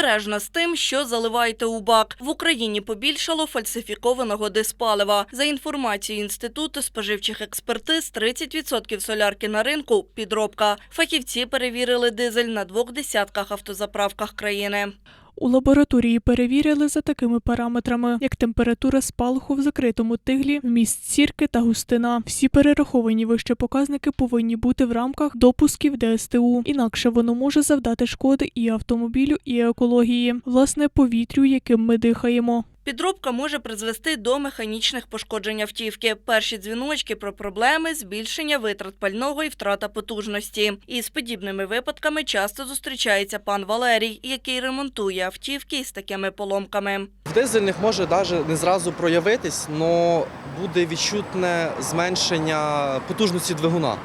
Обережно з тим, що заливаєте у бак. В Україні побільшало фальсифікованого диспалива. За інформацією Інституту споживчих експертиз, 30% солярки на ринку – підробка. Фахівці перевірили дизель на двох десятках автозаправках країни. У лабораторії перевірили за такими параметрами, як температура спалаху в закритому тиглі, вміст сірки та густина. Всі перераховані вище показники повинні бути в рамках допусків ДСТУ. Інакше воно може завдати шкоди і автомобілю, і екології, власне, повітрю, яким ми дихаємо. Підробка може призвести до механічних пошкоджень автівки. Перші дзвіночки про проблеми, збільшення витрат пального і втрата потужності. Із подібними випадками часто зустрічається пан Валерій, який ремонтує автівки із такими поломками. В дизельних може навіть не зразу проявитись, але буде відчутне зменшення потужності двигуна.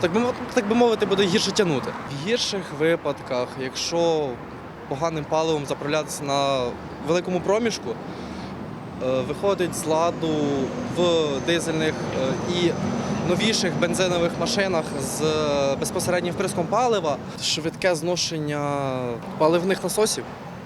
Так би, так би мовити, буде гірше тягнути. В гірших випадках, якщо поганим паливом заправлятися на великому проміжку, виходить з ладу в дизельних е, і новіших бензинових машинах з е, безпосереднім вприском палива швидке зношення паливних насосів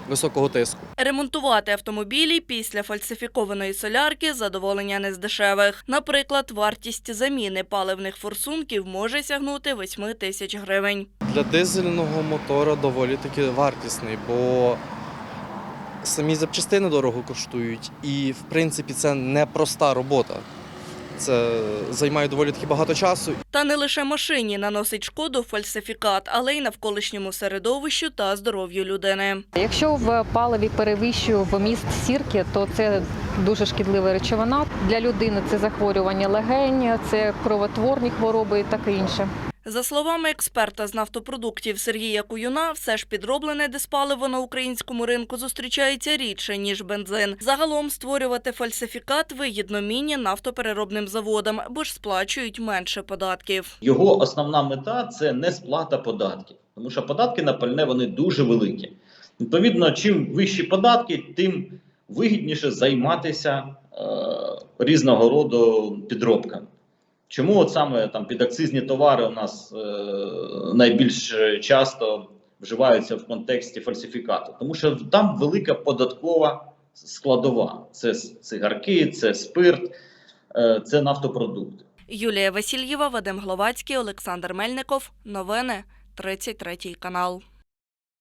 високого тиску. Ремонтувати автомобілі після фальсифікованої солярки задоволення не з дешевих. Наприклад, вартість заміни паливних форсунків може сягнути 8 тисяч гривень. Для дизельного мотора доволі таки вартісний, бо самі запчастини дорого коштують, і в принципі це не проста робота. Це займає доволі таки багато часу. Та не лише машині наносить шкоду фальсифікат, але й навколишньому середовищу та здоров'ю людини. Якщо в паливі перевищує вміст сірки, то це дуже шкідлива речовина. Для людини це захворювання легень, це кровотворні хвороби і таке інше. За словами експерта з нафтопродуктів Сергія Куюна, все ж підроблене диспаливо на українському ринку зустрічається рідше, ніж бензин. Загалом створювати фальсифікат вигідно міні-нафтопереробним заводам, бо ж сплачують менше податків. Його основна мета це не сплата податків, тому що податки на пальне вони дуже великі. Відповідно, чим вищі податки, тим вигідніше займатися е, різного роду підробками. Чому от саме там підакцизні товари у нас е, найбільш часто вживаються в контексті фальсифікату? Тому що там велика податкова складова. Це цигарки, це спирт, е, це нафтопродукти. Юлія Васильєва, Вадим Гловацький, Олександр Мельников. Новини 33 канал.